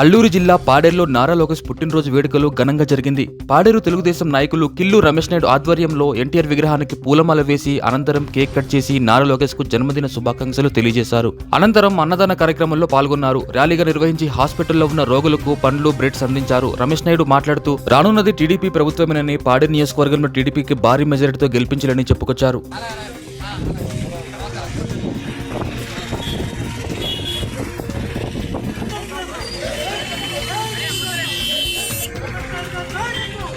అల్లూరు జిల్లా పాడేరులో నారా లోకేష్ పుట్టినరోజు వేడుకలు ఘనంగా జరిగింది. పాడేరు తెలుగుదేశం నాయకులు కిల్లు రమేష్ నాయుడు ఆధ్వర్యంలో ఎన్టీఆర్ విగ్రహానికి పూలమాల వేసి అనంతరం కేక్ కట్ చేసి నారా లోకేష్కు జన్మదిన శుభాకాంక్షలు తెలియజేశారు. అనంతరం అన్నదాన కార్యక్రమంలో పాల్గొన్నారు. ర్యాలీగా నిర్వహించి హాస్పిటల్లో ఉన్న రోగులకు పండ్లు బ్రెడ్స్ అందించారు. రమేష్ నాయుడు మాట్లాడుతూ రానున్నది టీడీపీ ప్రభుత్వమేనని పాడేరు నియోజకవర్గంలో టీడీపీకి భారీ మెజారిటీతో గెలిపించాలని చెప్పుకొచ్చారు.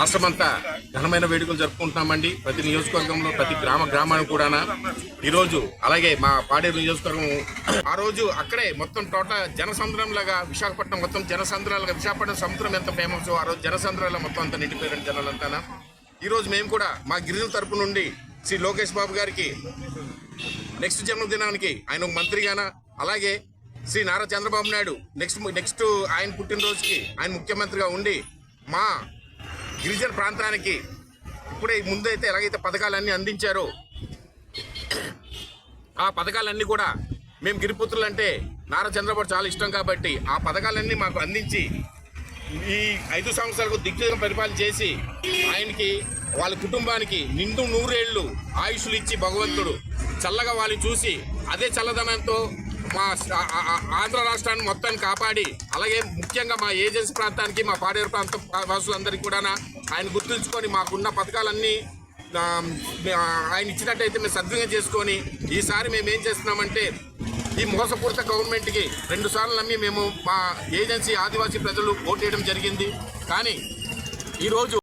రాష్ట్రమంతా ఘనమైన వేడుకలు జరుపుకుంటున్నామండి. ప్రతి నియోజకవర్గంలో ప్రతి గ్రామ గ్రామానికి కూడా ఈరోజు అలాగే మా పాడేరు నియోజకవర్గం ఆ రోజు అక్కడే మొత్తం టోటల్ జనసంద్రం లాగా విశాఖపట్నం మొత్తం జనసంద్రాలుగా విశాఖపట్నం సముద్రం ఎంత ఫేమస్ ఆ రోజు జనసంద్రాల మొత్తం అంతా నిండిపోయారండి జనాలంతా ఈరోజు మేము కూడా మా గిరిజన తరపు నుండి శ్రీ లోకేష్ బాబు గారికి నెక్స్ట్ జన్మదినానికి ఆయన ఒక మంత్రిగాన అలాగే శ్రీ నారా చంద్రబాబు నాయుడు నెక్స్ట్ నెక్స్ట్ ఆయన పుట్టినరోజుకి ఆయన ముఖ్యమంత్రిగా ఉండి మా గిరిజన ప్రాంతానికి ఇప్పుడే ముందైతే ఎలాగైతే పథకాలన్నీ అందించారో ఆ పథకాలన్నీ కూడా మేము గిరిపుత్రులు అంటే నారా చంద్రబాబు చాలా ఇష్టం కాబట్టి ఆ పథకాలన్నీ మాకు అందించి ఈ ఐదు సంవత్సరాలకు దిగ్విజయం పరిపాలన చేసి ఆయనకి వాళ్ళ కుటుంబానికి నిండు నూరేళ్ళు ఆయుష్లు ఇచ్చి భగవంతుడు చల్లగా వాళ్ళు చూసి అదే చల్లదనంతో మా ఆంధ్ర రాష్ట్రాన్ని మొత్తాన్ని కాపాడి అలాగే ముఖ్యంగా మా ఏజెన్సీ ప్రాంతానికి మా పాడేరు ప్రాంత వాసులందరికీ కూడా ఆయన గుర్తుంచుకొని మాకున్న పథకాలన్నీ ఆయన ఇచ్చినట్టయితే మేము సద్వినియోగం చేసుకొని ఈసారి మేము ఏం చేస్తున్నామంటే ఈ మోసపూరిత గవర్నమెంట్కి రెండు సార్లు నమ్మి మేము మా ఏజెన్సీ ఆదివాసీ ప్రజలు ఓటేయడం జరిగింది. కానీ ఈరోజు